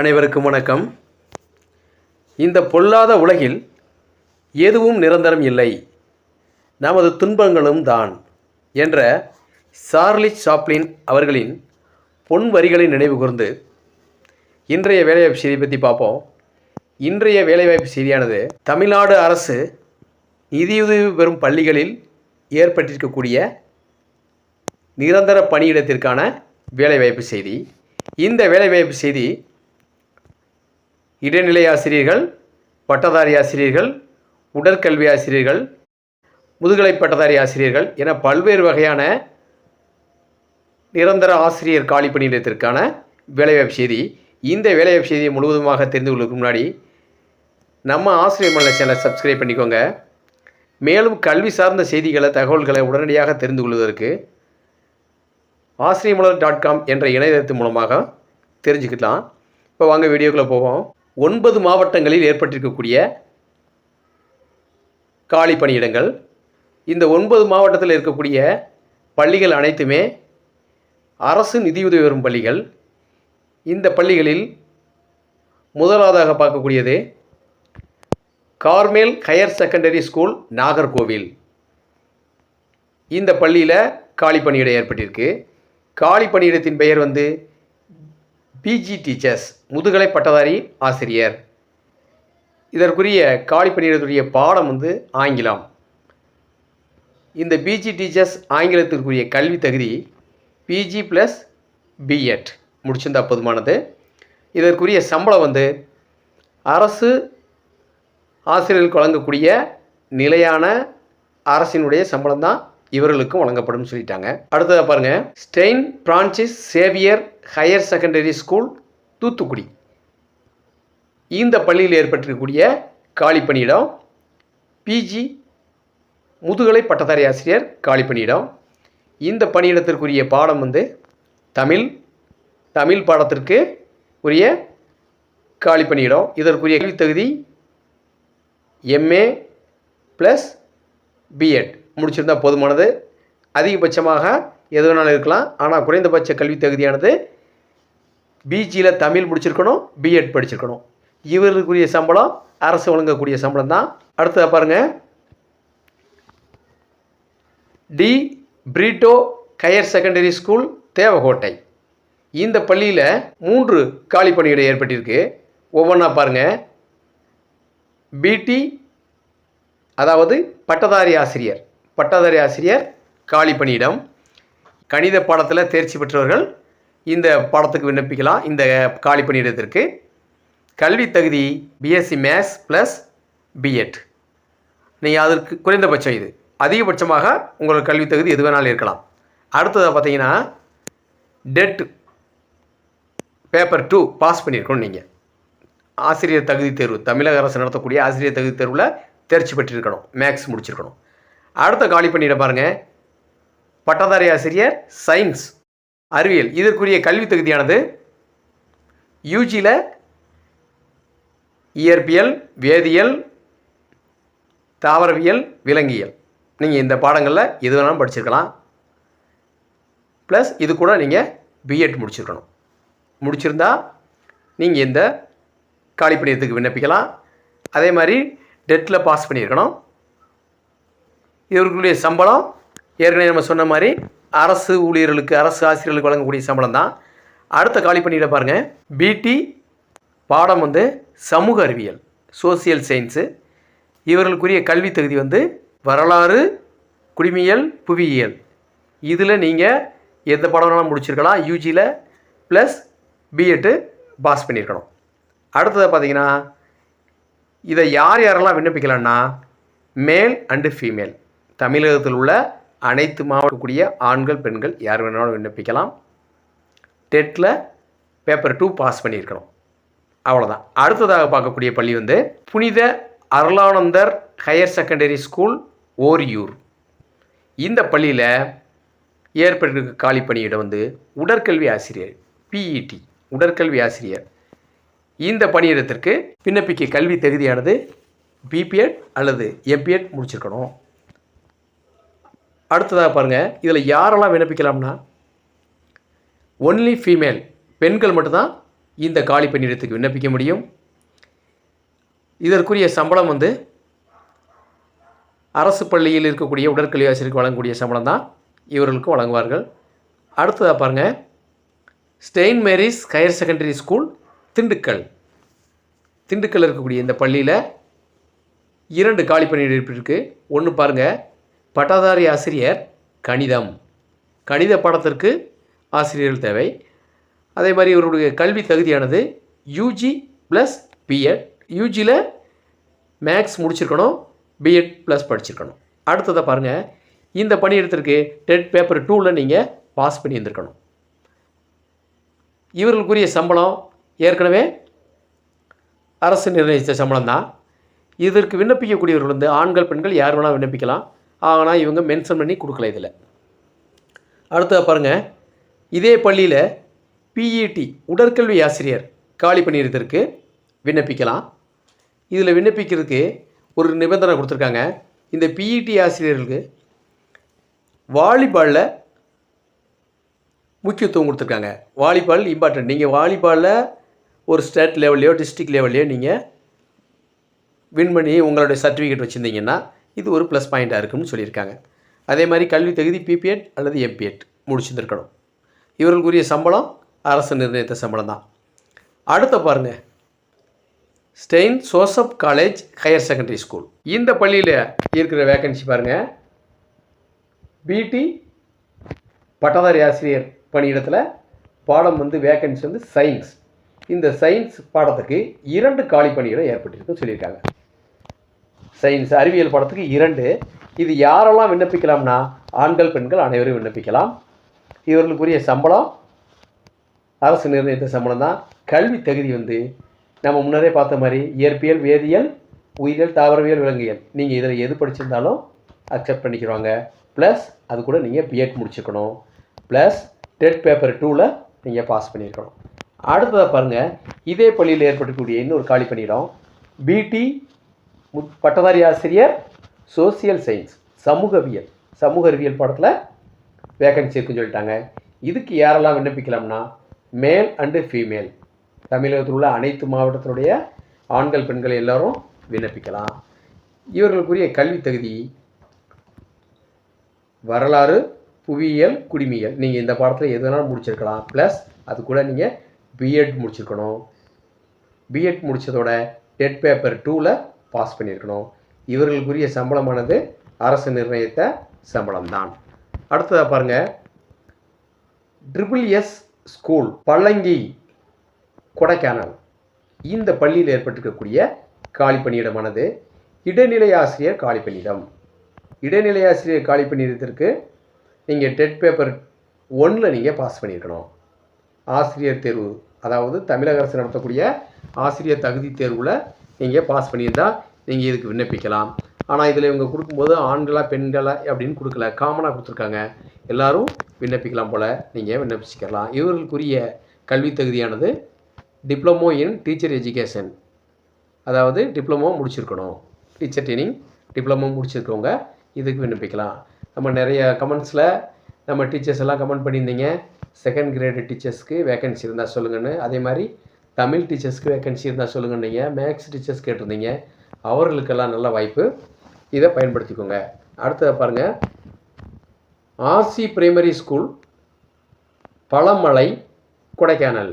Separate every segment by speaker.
Speaker 1: அனைவருக்கும் வணக்கம். இந்த பொல்லாத உலகில் எதுவும் நிரந்தரம் இல்லை. நமது துன்பங்களும் தான் என்ற சார்லி சாப்ளின் அவர்களின் பொன் வரிகளை நினைவு கூர்ந்து இன்றைய வேலைவாய்ப்பு செய்தியை பற்றி பார்ப்போம். இன்றைய வேலைவாய்ப்பு செய்தியானது தமிழ்நாடு அரசு நிதியுதவி பெறும் பள்ளிகளில் ஏற்பட்டிருக்கக்கூடிய நிரந்தர பணியிடத்திற்கான வேலைவாய்ப்பு செய்தி. இந்த வேலைவாய்ப்பு செய்தி இடைநிலை ஆசிரியர்கள் பட்டதாரி ஆசிரியர்கள் உடற்கல்வி ஆசிரியர்கள் முதுகலை பட்டதாரி ஆசிரியர்கள் என பல்வேறு வகையான நிரந்தர ஆசிரியர் காலி பணியிடத்திற்கான வேலைவாய்ப்பு செய்தி. இந்த வேலைவாய்ப்பு செய்தியை முழுவதுமாக தெரிந்து கொள்வதற்கு முன்னாடி நம்ம ஆசிரியர் மல்ல சேனலை சப்ஸ்கிரைப் பண்ணிக்கோங்க. மேலும் கல்வி சார்ந்த செய்திகளை தகவல்களை உடனடியாக தெரிந்து கொள்வதற்கு ஆசிரியமலர் டாட் காம் என்ற இணையதளத்தின் மூலமாக தெரிஞ்சுக்கலாம் இப்போ வாங்க வீடியோக்குள்ளே போவோம். ஒன்பது மாவட்டங்களில் ஏற்பட்டிருக்கக்கூடிய காலி பணியிடங்கள். இந்த ஒன்பது மாவட்டத்தில் இருக்கக்கூடிய பள்ளிகள் அனைத்துமே அரசு நிதியுதவி பெறும் பள்ளிகள். இந்த பள்ளிகளில் முதலாவதாக பார்க்கக்கூடியது Carmel higher secondary school Nagercoil. இந்த பள்ளியில் காலி பணியிடம் ஏற்பட்டிருக்கு. காலி பணியிடத்தின் பெயர் வந்து பிஜி டீச்சர்ஸ். முதுகலை பட்டதாரி ஆசிரியர். இதற்குரிய காலி பாடம் வந்து ஆங்கிலம். இந்த பிஜி டீச்சர்ஸ் ஆங்கிலத்திற்குரிய கல்வி தகுதி பிஜி ப்ளஸ் பிஎட் முடிச்சிருந்தா போதுமானது. இதற்குரிய சம்பளம் வந்து அரசு ஆசிரியர்களுக்கு வழங்கக்கூடிய நிலையான அரசினுடைய சம்பளம் தான் இவர்களுக்கும் வழங்கப்படும் சொல்லிட்டாங்க. அடுத்ததாக பாருங்கள் stain Francis Xavier higher secondary school Thoothukudi. இந்த பள்ளியில் ஏற்பட்டிருக்கக்கூடிய காலி பணியிடம் பிஜி முதுகலை பட்டதாரி ஆசிரியர் காலி பணியிடம் இந்த பணியிடத்திற்குரிய பாடம் வந்து தமிழ் தமிழ் பாடத்திற்கு உரிய காலி பணியிடம் இதற்குரிய கல்வி தகுதி எம்ஏ ப்ளஸ் பிஎட் முடிச்சிருந்தால் போதுமானது. அதிகபட்சமாக எது வேணாலும் இருக்கலாம். ஆனால் குறைந்தபட்ச கல்வி தகுதியானது பிஜியில் தமிழ் முடிச்சிருக்கணும் பிஎட் படிச்சிருக்கணும். இவருக்குரிய சம்பளம் அரசு வழங்கக்கூடிய சம்பளம் தான் அடுத்ததாக பாருங்கள் De Britto higher secondary school Devakottai. இந்த பள்ளியில் மூன்று காலி பணியிடம் ஏற்பட்டிருக்கு. ஒவ்வொன்றா பாருங்கள் பிடி அதாவது பட்டதாரி ஆசிரியர். பட்டதாரி ஆசிரியர் காலி பணியிடம். கணித பாடத்தில் தேர்ச்சி பெற்றவர்கள் இந்த பாடத்துக்கு விண்ணப்பிக்கலாம். இந்த காலி பணியிடத்திற்கு. கல்வி தகுதி பிஎஸ்சி மேத்ஸ் ப்ளஸ் பிஎட் நீங்கள் அதற்கு குறைந்தபட்சம் இது. அதிகபட்சமாக உங்களோட கல்வி தகுதி எது வேணாலும் இருக்கலாம். அடுத்ததாக பார்த்தீங்கன்னா டெட் பேப்பர் டூ பாஸ் பண்ணியிருக்கணும் நீங்கள் ஆசிரியர் தகுதி தேர்வு. தமிழக அரசு நடத்தக்கூடிய ஆசிரியர் தகுதி தேர்வில் தேர்ச்சி பெற்றிருக்கணும். மேக்ஸ் முடிச்சிருக்கணும். அடுத்த காலி பண்ணிட பாருங்கள் பட்டதாரி ஆசிரியர் சயின்ஸ் அறிவியல். இதற்குரிய கல்வி தகுதியானது யூஜியில் இயற்பியல் வேதியியல் தாவரவியல் விலங்கியல். நீங்கள் இந்த பாடங்களில் எது வேணாலும் படிச்சிருக்கலாம். ப்ளஸ் இது கூட நீங்கள் பிஎட் முடிச்சிருக்கணும். முடிச்சிருந்தா நீங்கள் இந்த காலி பணியத்துக்கு விண்ணப்பிக்கலாம். அதே மாதிரி டெட்டில் பாஸ் பண்ணியிருக்கணும். இவர்களுடைய சம்பளம் ஏற்கனவே நம்ம சொன்ன மாதிரி அரசு ஊழியர்களுக்கு அரசு ஆசிரியர்களுக்கு வழங்கக்கூடிய சம்பளம் தான் அடுத்த காலி பண்ணிட பாருங்கள் பிடி பாடம் வந்து சமூக அறிவியல் சோசியல் சயின்ஸு இவர்களுக்குரிய கல்வி தகுதி வந்து வரலாறு குடிமியல் புவியியல். இதில் நீங்கள் எந்த பாடம் வேணாலும் முடிச்சிருக்கலாம். யூஜியில் ப்ளஸ் பிஎட்டு பாஸ் பண்ணியிருக்கணும் அடுத்தது பார்த்தீங்கன்னா இதை யார் யாரெல்லாம் விண்ணப்பிக்கலான்னா மேல் அண்டு ஃபீமேல் தமிழகத்தில் உள்ள அனைத்து மாவட்டக்கூடிய ஆண்கள் பெண்கள் யார் வேணாலும் விண்ணப்பிக்கலாம். டெட்டில் பேப்பர் டூ பாஸ் பண்ணியிருக்கணும். அவ்வளோதான் அடுத்ததாக பார்க்கக்கூடிய பள்ளி வந்து புனித Arulanandar higher secondary school Oriyur. இந்த பள்ளியில் ஏற்பட்டிருக்க காலி பணியிடம் வந்து உடற்கல்வி ஆசிரியர் பிஇடி உடற்கல்வி ஆசிரியர். இந்த பணியிடத்திற்கு விண்ணப்பிக்க கல்வி தகுதியானது பிபிஎட் அல்லது எம்பிஎட் முடிச்சிருக்கணும். அடுத்ததாக பாருங்கள் இதில் யாரெல்லாம் விண்ணப்பிக்கலாம்னா ஒன்லி ஃபீமேல் பெண்கள் மட்டும்தான் இந்த காலி பணியிடத்துக்கு விண்ணப்பிக்க முடியும். இதற்குரிய சம்பளம் வந்து அரசு பள்ளியில் இருக்கக்கூடிய உடற்கல்வி ஆசிரியருக்கு வழங்கக்கூடிய சம்பளம் தான் இவர்களுக்கும் வழங்குவார்கள். அடுத்ததாக பாருங்கள் stain Mary's higher secondary school Dindigul. Dindigul இருக்கக்கூடிய இந்த பள்ளியில் இரண்டு காலி பணியிடப்பு இருக்குது ஒன்று பாருங்கள் பட்டதாரி ஆசிரியர் கணிதம். கணித பாடத்திற்கு ஆசிரியர்கள் தேவை. அதே மாதிரி இவருடைய கல்வி தகுதியானது யூஜி ப்ளஸ் பிஎட் யூஜியில் மேக்ஸ் முடிச்சிருக்கணும் பிஎட் ப்ளஸ் படிச்சிருக்கணும். அடுத்ததை பாருங்கள் இந்த பணியிடத்திற்கு டெட் பேப்பர் டூவில் நீங்கள் பாஸ் பண்ணி இருந்திருக்கணும். இவர்களுக்குரிய சம்பளம் ஏற்கனவே அரசு நிர்ணயித்த சம்பளம் தான் இதற்கு விண்ணப்பிக்கக்கூடியவர்கள் வந்து ஆண்கள் பெண்கள் யார் வேணால் விண்ணப்பிக்கலாம். ஆனால் இவங்க மென்ஷன் பண்ணி கொடுக்கல இதில். அடுத்தது பாருங்கள் இதே பள்ளியில் பிஇடி உடற்கல்வி ஆசிரியர் காலி பண்ணியிருக்கிறதுக்கு விண்ணப்பிக்கலாம். இதில் விண்ணப்பிக்கிறதுக்கு ஒரு நிபந்தனை கொடுத்துருக்காங்க. இந்த பிஇடி ஆசிரியர்களுக்கு வாலிபாலில் முக்கியத்துவம் கொடுத்துருக்காங்க. வாலிபால் இம்பார்ட்டன்ட் நீங்கள் வாலிபாலில் ஒரு ஸ்டேட் லெவல்லையோ டிஸ்ட்ரிக்ட் லெவல்லையோ நீங்கள் வின் பண்ணி உங்களுடைய சர்டிஃபிகேட் வச்சுருந்தீங்கன்னா இது ஒரு ப்ளஸ் பாயிண்ட்டாக இருக்குன்னு சொல்லியிருக்காங்க. அதே மாதிரி கல்வி தகுதி பிபிஎட் அல்லது எம்பிஎட் முடிச்சிருந்துருக்கணும். இவர்களுக்குரிய சம்பளம் அரசு நிர்ணயித்த சம்பளம் தான் அடுத்த பாருங்கள் stain Joseph college higher secondary school இந்த பள்ளியில் இருக்கிற வேக்கன்சி பாருங்கள் பிடி பட்டதாரி ஆசிரியர் பணியிடத்தில் பாடம் வந்து வேக்கன்சி வந்து சயின்ஸ் இந்த சயின்ஸ் பாடத்துக்கு இரண்டு காலி பணியிடம் ஏற்பட்டிருக்குன்னு சொல்லியிருக்காங்க. சயின்ஸ் அறிவியல் படத்துக்கு இரண்டு. இது யாரெல்லாம் விண்ணப்பிக்கலாம்னா ஆண்கள் பெண்கள் அனைவரும் விண்ணப்பிக்கலாம். இவர்களுக்குரிய சம்பளம் அரசு நிர்ணயித்த சம்பளம் தான். கல்வி தகுதி வந்து நம்ம முன்னரே பார்த்த மாதிரி இயற்பியல் வேதியியல் உயிரியல் தாவரவியல் விலங்கியல். நீங்கள் இதில் எது படிச்சிருந்தாலும் அக்செப்ட் பண்ணிக்கிறாங்க ப்ளஸ் அது கூட நீங்கள் பிஎட் முடிச்சுக்கணும். ப்ளஸ் டெட் பேப்பர் டூவில் நீங்கள் பாஸ் பண்ணியிருக்கணும் அடுத்ததாக பாருங்கள் இதே பள்ளியில் ஏற்படக்கூடிய இன்னொரு காலி பணியிடம் பிடி பட்டதாரி ஆசிரியர் சோசியல் சயின்ஸ் சமூகவியல். சமூக அறிவியல் பாடத்தில் வேகன்சி இருக்குன்னு சொல்லிட்டாங்க. இதுக்கு யாரெல்லாம் விண்ணப்பிக்கலாம்னா மேல் அண்டு ஃபீமேல் தமிழகத்தில் உள்ள அனைத்து மாவட்டத்தினுடைய ஆண்கள் பெண்கள் எல்லாரும் விண்ணப்பிக்கலாம். இவர்களுக்குரிய கல்வி தகுதி வரலாறு புவியியல் குடிமியல் நீங்கள் இந்த பாடத்தில் எது வேணாலும் முடிச்சிருக்கலாம். ப்ளஸ் அது கூட நீங்கள் பிஎட் முடிச்சிருக்கணும். பிஎட் முடித்ததோட டெட் பேப்பர் டூவில் பாஸ் பண்ணியிருக்கணும். இவர்களுக்குரிய சம்பளமானது அரசு நிர்ணயித்த சம்பளம் தான் அடுத்ததாக பாருங்கள் triple S school Palangi Kodaikanal. இந்த பள்ளியில் ஏற்பட்டிருக்கக்கூடிய காலி பணியிடமானது இடைநிலை ஆசிரியர் காலி பணியிடம். இடைநிலை ஆசிரியர் காலி பணியிடத்திற்கு நீங்கள் டெட் பேப்பர் ஒன்றில் நீங்கள் பாஸ் பண்ணியிருக்கணும். ஆசிரியர் தேர்வு அதாவது தமிழக அரசு நடத்தக்கூடிய ஆசிரியர் தகுதி தேர்வில் நீங்கள் பாஸ் பண்ணியிருந்தால் நீங்கள் இதுக்கு விண்ணப்பிக்கலாம். ஆனால் இதில் இவங்க கொடுக்கும்போது ஆண்களா பெண்களா அப்படின்னு கொடுக்கல. காமனாக கொடுத்துருக்காங்க. எல்லாரும் விண்ணப்பிக்கலாம் போல் நீங்கள் விண்ணப்பிச்சுக்கலாம். இவர்களுக்குரிய கல்வி தகுதியானது டிப்ளமோ இன் டீச்சர் எஜுகேஷன் அதாவது டிப்ளமோ முடிச்சிருக்கணும். டீச்சர் ட்ரைனிங் டிப்ளமோ முடிச்சிருக்கவங்க இதுக்கு விண்ணப்பிக்கலாம். நம்ம நிறைய கமெண்ட்ஸில் நம்ம டீச்சர்ஸ் எல்லாம் கமெண்ட் பண்ணியிருந்தீங்க. செகண்ட் கிரேடு டீச்சர்ஸ்க்கு வேகன்சி இருந்தால் சொல்லுங்கன்னு. அதே மாதிரி தமிழ் டீச்சர்ஸ்க்கு வேக்கன்சி இருந்தால் சொல்லுங்க நீங்கள் மேக்ஸ் டீச்சர்ஸ் கேட்டிருந்தீங்க. அவர்களுக்கெல்லாம் நல்ல வாய்ப்பு. இதை பயன்படுத்திக்கோங்க. அடுத்ததை பாருங்கள் RC primary school Palamalai Kodaikanal.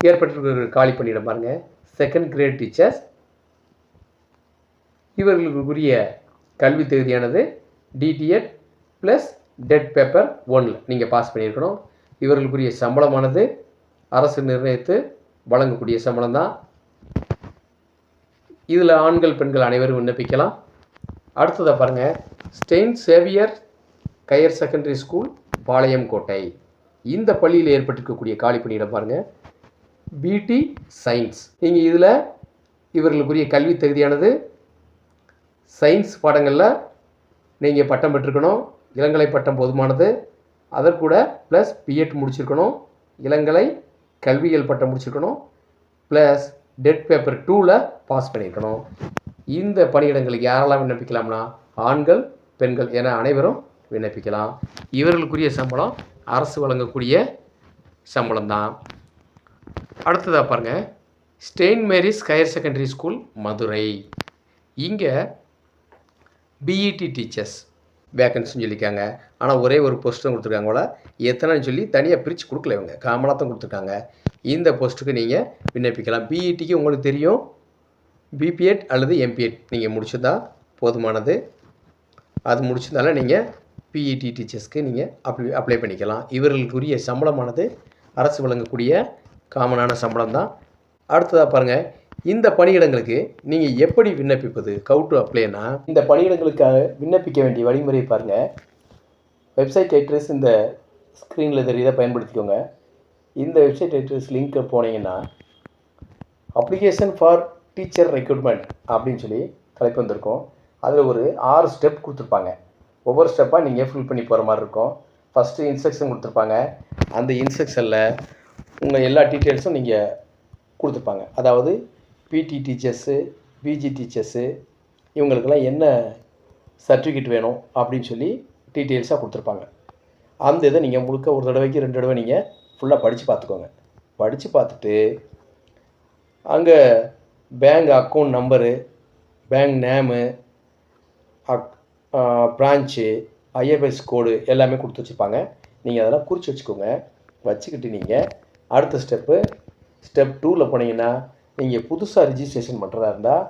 Speaker 1: ஏற்பட்டிருக்கிற காலி பண்ணிடம் பாருங்கள் செகண்ட் கிரேட் டீச்சர்ஸ் இவர்களுக்குரிய கல்வி தகுதியானது டிடிஎட் ப்ளஸ் டெட் பேப்பர் ஒன்னில் நீங்கள் பாஸ் பண்ணியிருக்கணும். இவர்களுக்குரிய சம்பளமானது அரசு நிர்ணயித்து வழங்கக்கூடிய சம்பளம் தான் இதில் ஆண்கள் பெண்கள் அனைவரும் விண்ணப்பிக்கலாம். அடுத்ததை பாருங்கள் stain Xavier higher secondary school Palayamkottai இந்த பள்ளியில் ஏற்பட்டிருக்கக்கூடிய காலி பணியிடம் பாருங்கள் பிடி சயின்ஸ் நீங்கள் இதில் இவர்களுக்குரிய கல்வி தகுதியானது சயின்ஸ் பாடங்களில் நீங்கள் பட்டம் பெற்றிருக்கணும் இளங்கலை பட்டம் போதுமானது அதற்கூட ப்ளஸ் பிஎட் முடிச்சிருக்கணும் இளங்கலை கல்வியியல் பட்டம் முடிச்சிருக்கணும். ப்ளஸ் டெட் பேப்பர் டூவில் பாஸ் பண்ணியிருக்கணும். இந்த பணியிடங்களுக்கு யாரெல்லாம் விண்ணப்பிக்கலாம்னா ஆண்கள் பெண்கள் என அனைவரும் விண்ணப்பிக்கலாம். இவர்களுக்குரிய சம்பளம் அரசு வழங்கக்கூடிய சம்பளம் தான் அடுத்ததாக பாருங்கள் stain Mary's higher secondary school Madurai இங்கே பிஇடி டீச்சர்ஸ் வேக்கன்சின்னு சொல்லியிருக்காங்க. ஆனால் ஒரே ஒரு போஸ்ட் தான் கொடுத்துருக்காங்க போல. எத்தனைன்னு சொல்லி தனியாக பிரித்து கொடுக்கல இவங்க. காமனாக தான் கொடுத்துருக்காங்க. இந்த போஸ்ட்டுக்கு நீங்கள் விண்ணப்பிக்கலாம். பிஇடிக்கு உங்களுக்கு தெரியும். பிபிஎட் அல்லது எம்பிஎட் நீங்கள் முடிச்சதா? போதுமானது. அது முடிச்சதால நீங்கள் பிஇடி டீச்சர்ஸ்க்கு நீங்கள் அப்ளை அப்ளை பண்ணிக்கலாம். இவர்களுக்குரிய சம்பளமானது அரசு வழங்கக்கூடிய காமனான சம்பளம் தான் அடுத்ததாக பாருங்கள் இந்த பணியிடங்களுக்கு நீங்கள் எப்படி விண்ணப்பிப்பது? கவு டு அப்ளைனா இந்த பணியிடங்களுக்காக விண்ணப்பிக்க வேண்டிய வழிமுறையை பாருங்கள் வெப்சைட் அட்ரஸ் இந்த ஸ்க்ரீனில் தெரியுதை? பயன்படுத்திக்கோங்க. இந்த வெப்சைட் அட்ரஸ் லிங்க்கை போனீங்கன்னா அப்ளிகேஷன் ஃபார் டீச்சர் ரெக்ரூட்மெண்ட் அப்படின்னு சொல்லி தலைப்பு வந்திருக்கும். அதில் ஒரு ஆறு ஸ்டெப் கொடுத்துருப்பாங்க. ஒவ்வொரு ஸ்டெப்பாக நீங்கள் ஃபில் பண்ணி போகிற மாதிரி இருக்கும். ஃபஸ்ட்டு இன்ஸ்ட்ரக்ஷன் கொடுத்துருப்பாங்க. அந்த இன்ஸ்ட்ரக்ஷனில் உங்கள் எல்லா டீட்டெயில்ஸும் நீங்கள் கொடுத்துருப்பாங்க. அதாவது பிடி டீச்சர்ஸு பிஜி டீச்சர்ஸு இவங்களுக்கெல்லாம் என்ன சர்டிஃபிகேட் வேணும் அப்படின்னு சொல்லி டீட்டெயில்ஸாக கொடுத்துருப்பாங்க. அந்த இதை நீங்கள் முழுக்க ஒரு தடவைக்கு ரெண்டு தடவை நீங்கள் ஃபுல்லாக படித்து பார்த்துக்கோங்க. படித்து பார்த்துட்டு அங்கே bank account number bank name அக் பிரான்ச்சு ஐஎஃப்எஸ் கோடு எல்லாமே கொடுத்து வச்சுருப்பாங்க. நீங்கள் அதெல்லாம் குறித்து வச்சுக்கோங்க. வச்சுக்கிட்டு நீங்கள் அடுத்த ஸ்டெப்பு ஸ்டெப் டூவில் போனீங்கன்னா நீங்கள் புதுசாக ரிஜிஸ்ட்ரேஷன் பண்ணுறதா இருந்தால்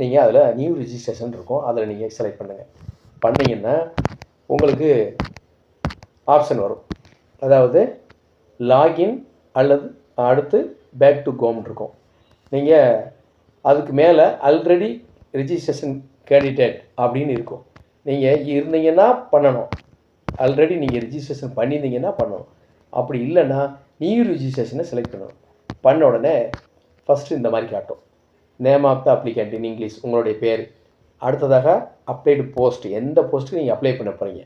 Speaker 1: நீங்கள் அதில் நியூ ரிஜிஸ்ட்ரேஷன் இருக்கும். அதில் நீங்கள் செலக்ட் பண்ணுங்கள் பண்ணிங்கன்னா உங்களுக்கு ஆப்ஷன் வரும். அதாவது லாகின் அல்லது அடுத்து பேக் டு கோம் இருக்கும். நீங்கள் அதுக்கு மேலே ஆல்ரெடி ரிஜிஸ்ட்ரேஷன் கேண்டிடேட் அப்படின்னு இருக்கும். நீங்கள் இருந்தீங்கன்னா பண்ணணும். ஆல்ரெடி நீங்கள் ரிஜிஸ்ட்ரேஷன் பண்ணியிருந்தீங்கன்னா பண்ணணும். அப்படி இல்லைன்னா நியூ ரிஜிஸ்ட்ரேஷனை செலக்ட் பண்ணணும். பண்ண உடனே ஃபஸ்ட்டு இந்த மாதிரி காட்டும். Name of the applicant in English உங்களுடைய பேர். அடுத்ததாக அப்ளைடு போஸ்ட் எந்த போஸ்ட்டுக்கு நீங்கள் அப்ளை பண்ண போகிறீங்க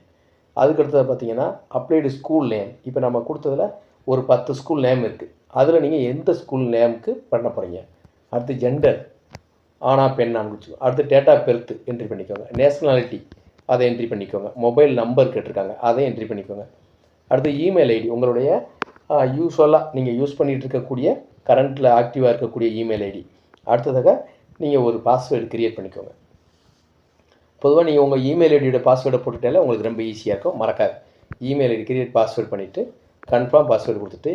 Speaker 1: அதுக்கு அடுத்தது பார்த்தீங்கன்னா அப்ளைடு ஸ்கூல் நேம் இப்போ நம்ம கொடுத்ததில் ஒரு பத்து ஸ்கூல் நேம் இருக்குது அதில் நீங்கள் எந்த ஸ்கூல் நேமுக்கு பண்ண போகிறீங்க அடுத்து ஜெண்டர் ஆனா பெண்ணான்னு வச்சுக்கோ அடுத்து டேட் ஆஃப் பெர்த் என்ட்ரி பண்ணிக்கோங்க. நேஷ்னாலிட்டி அதை என்ட்ரி பண்ணிக்கோங்க. மொபைல் நம்பர் கேட்டிருக்காங்க. அதை என்ட்ரி பண்ணிக்கோங்க. அடுத்து இமெயில் ஐடி உங்களுடைய யூஸ்வலாக நீங்கள் யூஸ் பண்ணிகிட்டு இருக்கக்கூடிய கரண்ட்டில் ஆக்டிவாக இருக்கக்கூடிய இமெயில் ஐடி அடுத்ததாக நீங்கள் ஒரு பாஸ்வேர்டு க்ரியேட் பண்ணிக்கோங்க. பொதுவாக நீங்கள் உங்கள் இமெயில் ஐடியோட பாஸ்வேர்டை போட்டுட்டாலே உங்களுக்கு ரொம்ப ஈஸியாக இருக்கும். மறக்காது. இமெயில் ஐடி கிரியேட் பாஸ்வேர்டு பண்ணிவிட்டு கன்ஃபார்ம் பாஸ்வேர்டு கொடுத்துட்டு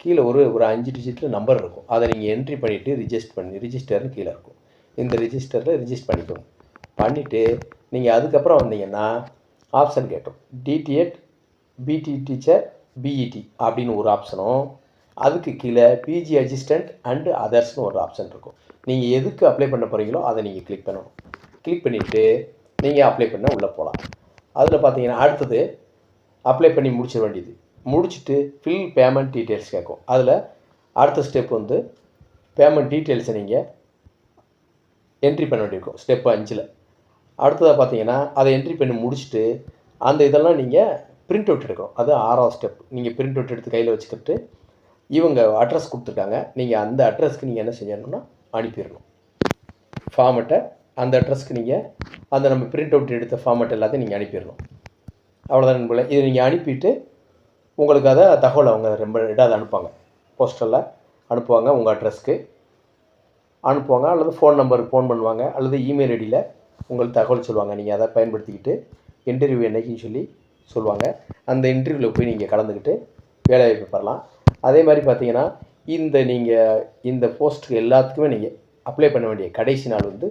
Speaker 1: கீழே ஒரு ஒரு அஞ்சு டிஜிட்டில் நம்பர் இருக்கும். அதை நீங்கள் என்ட்ரி பண்ணிவிட்டு ரிஜிஸ்டர் பண்ணி ரிஜிஸ்டர்னு கீழே இருக்கும். இந்த ரிஜிஸ்டரில் ரிஜிஸ்டர் பண்ணிக்கோங்க. பண்ணிவிட்டு நீங்கள் அதுக்கப்புறம் வந்தீங்கன்னா ஆப்ஷன் கேட்டோம் டிடிஎட் பிடி டீச்சர் பிஇடி அப்படின்னு ஒரு ஆப்ஷனும் அதுக்கு கீழே பிஜி அசிஸ்டண்ட் அண்டு அதர்ஸ்னு ஒரு ஆப்ஷன் இருக்கும். நீங்கள் எதுக்கு அப்ளை பண்ண போகிறீங்களோ அதை நீங்கள் கிளிக் பண்ணணும். கிளிக் பண்ணிவிட்டு நீங்கள் அப்ளை பண்ண உள்ளே போகலாம் அதில் பார்த்தீங்கன்னா அடுத்தது அப்ளை பண்ணி முடிச்சிட வேண்டியது. முடிச்சுட்டு ஃபில் பேமெண்ட் டீட்டெயில்ஸ் கேட்கும் அதில் அடுத்த ஸ்டெப் வந்து பேமெண்ட் டீட்டெயில்ஸை நீங்கள் என்ட்ரி பண்ண வேண்டியிருக்கும். ஸ்டெப் அஞ்சில். அடுத்ததாக பார்த்தீங்கன்னா அதை என்ட்ரி பண்ணி முடிச்சுட்டு அந்த இதெல்லாம் நீங்கள் பிரிண்ட் அவுட் எடுக்கணும். அது ஆறாவது ஸ்டெப் நீங்கள் பிரிண்ட் அவுட் எடுத்து கையில் வச்சுக்கிட்டு இவங்க அட்ரஸ் கொடுத்துருக்காங்க. நீங்கள் அந்த அட்ரஸ்க்கு நீங்கள் என்ன செய்யணும்னா அனுப்பிடணும். ஃபார்மெட்டை அந்த அட்ரஸ்க்கு நீங்கள் அந்த நம்ம பிரிண்ட் அவுட் எடுத்த ஃபார்மெட் எல்லாத்தையும் நீங்கள் அனுப்பிடணும். அவ்வளோதான் நண்பர்களே. இதை நீங்கள் அனுப்பிட்டு உங்களுக்கு அதை தகவல் அவங்க ரொம்ப இதாக அனுப்புவாங்க. போஸ்டரில் அனுப்புவாங்க உங்கள் அட்ரஸ்க்கு அனுப்புவாங்க அல்லது ஃபோன் நம்பருக்கு ஃபோன் பண்ணுவாங்க அல்லது இமெயில் ஐடியில் உங்களுக்கு தகவல் சொல்லுவாங்க. நீங்கள் அதை பயன்படுத்திக்கிட்டு இன்டர்வியூ என்றைக்குன்னு சொல்லி சொல்லுவாங்க. அந்த இன்டர்வியூவில் போய் நீங்கள் கலந்துக்கிட்டு வேலைவாய்ப்பு பெறலாம். அதே மாதிரி பார்த்தீங்கன்னா இந்த நீங்கள் இந்த போஸ்ட்டுக்கு எல்லாத்துக்குமே நீங்கள் அப்ளை பண்ண வேண்டிய கடைசி நாள் வந்து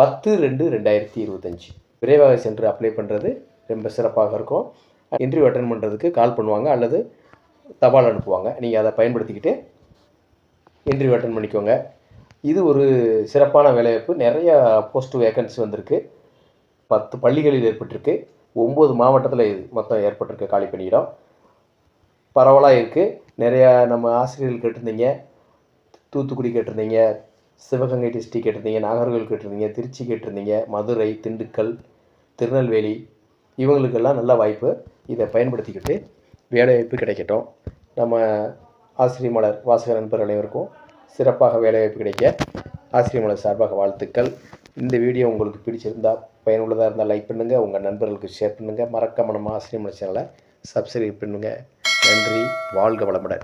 Speaker 1: பத்து ரெண்டு ரெண்டாயிரத்தி இருபத்தஞ்சி. விரைவாக சென்று அப்ளை பண்ணுறது ரொம்ப சிறப்பாக இருக்கும். இன்டர்வியூ அட்டன் பண்ணுறதுக்கு கால் பண்ணுவாங்க அல்லது தபால் அனுப்புவாங்க. நீங்கள் அதை பயன்படுத்திக்கிட்டு இன்டர்வியூ அட்டன் பண்ணிக்கோங்க. இது ஒரு சிறப்பான வேலைவாய்ப்பு. நிறைய போஸ்ட் வேக்கன்சி வந்திருக்கு. பத்து பள்ளிகளில் ஏற்பட்டிருக்கு. ஒம்பது மாவட்டத்தில் இது மொத்தம் ஏற்பட்டிருக்கு காலி பணியிடம் பரவலாக இருக்குது நிறையா நம்ம ஆசிரியர்கள் கேட்டிருந்தீங்க. தூத்துக்குடி கேட்டிருந்தீங்க. சிவகங்கை டிஸ்ட்ரிக் கேட்டிருந்தீங்க. நாகர்கோவில் கேட்டிருந்தீங்க. திருச்சி கேட்டிருந்தீங்க. மதுரை திண்டுக்கல் திருநெல்வேலி இவங்களுக்கெல்லாம் நல்ல வாய்ப்பு. இதை பயன்படுத்திக்கிட்டு வேலைவாய்ப்பு கிடைக்கட்டும். நம்ம ஆசிரியர் மலர் வாசகர் நண்பர் அனைவருக்கும் சிறப்பாக வேலைவாய்ப்பு கிடைக்க ஆசிரியர் மலர் சார்பாக வாழ்த்துக்கள். இந்த வீடியோ உங்களுக்கு பிடிச்சிருந்தால் பயனுள்ளதாக இருந்தால் லைக் பண்ணுங்கள் உங்கள் நண்பர்களுக்கு ஷேர் பண்ணுங்கள் மறக்காம நம்ம ஆசிரியர் மலர் சேனலை சப்ஸ்கிரைப் பண்ணுங்கள் நன்றி. வாழ்க வளமுடன்.